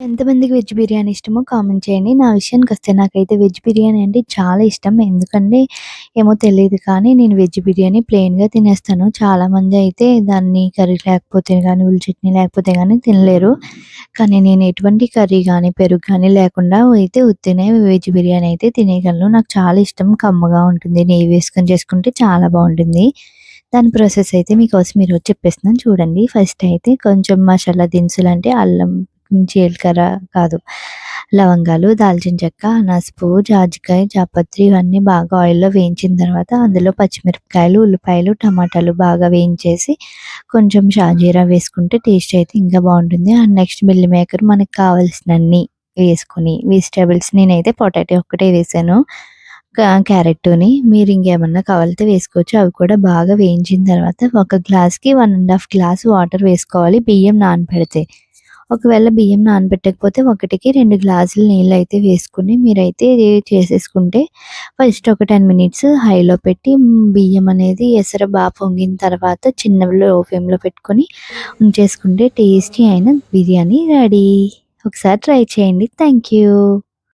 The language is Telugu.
ఎంతమందికి వెజ్ బిర్యానీ ఇష్టమో కామెంట్ చేయండి. నా విషయానికి వస్తే నాకైతే వెజ్ బిర్యానీ అంటే చాలా ఇష్టం. ఎందుకంటే ఏమో తెలియదు కానీ నేను వెజ్ బిర్యానీ ప్లెయిన్‌గా తినేస్తాను. చాలామంది అయితే దాన్ని కర్రీ లేకపోతే కానీ ఉల్లి చట్నీ లేకపోతే కానీ తినలేరు. కానీ నేను ఎటువంటి కర్రీ కానీ పెరుగు కానీ లేకుండా అయితే ఉత్తినే వెజ్ బిర్యానీ అయితే తినేయగలను. నాకు చాలా ఇష్టం. కమ్మగా ఉంటుంది. నెయ్యి వేసుకొని చేసుకుంటే చాలా బాగుంటుంది దాని ప్రాసెస్ అయితే మీకోసం మీరు చెప్పేస్తున్నాను చూడండి. ఫస్ట్ అయితే కొంచెం మసాలా దినుసులు అంటే అల్లం, జీలకర్ర కాదు లవంగాలు, దాల్చిన చెక్క, నసుపు జాజికాయ, జాపత్రి ఇవన్నీ బాగా ఆయిల్‌లో వేయించిన తర్వాత అందులో పచ్చిమిరపకాయలు, ఉల్లిపాయలు, టమాటాలు బాగా వేయించేసి కొంచెం షాజీరా వేసుకుంటే టేస్ట్ అయితే ఇంకా బాగుంటుంది అండ్ నెక్స్ట్ మిల్ మేకర్ మనకు కావాల్సినన్ని వేసుకొని వెజిటేబుల్స్ నేనైతే పొటాటో ఒక్కటే వేసాను. క్యారెట్ని మీరు ఇంకేమన్నా కావాలితే వేసుకోవచ్చు. అవి కూడా బాగా వేయించిన తర్వాత ఒక గ్లాస్‌కి 1 ½ గ్లాస్ వాటర్ వేసుకోవాలి బియ్యం నానబెడితే. ఒకవేళ బియ్యం నానబెట్టకపోతే ఒకటికి రెండు గ్లాసులు నీళ్ళు అయితే వేసుకుని మీరైతే చేసేసుకుంటే ఫస్ట్ ఒక 10 మినిట్స్ హైలో పెట్టి బియ్యం అనేది ఎసర బా పొంగిన తర్వాత చిన్న లో ఫ్లేమ్‌లో పెట్టుకొని ఉంచేసుకుంటే టేస్టీ అయిన బిర్యానీ రెడీ. ఒకసారి ట్రై చేయండి. Thank you.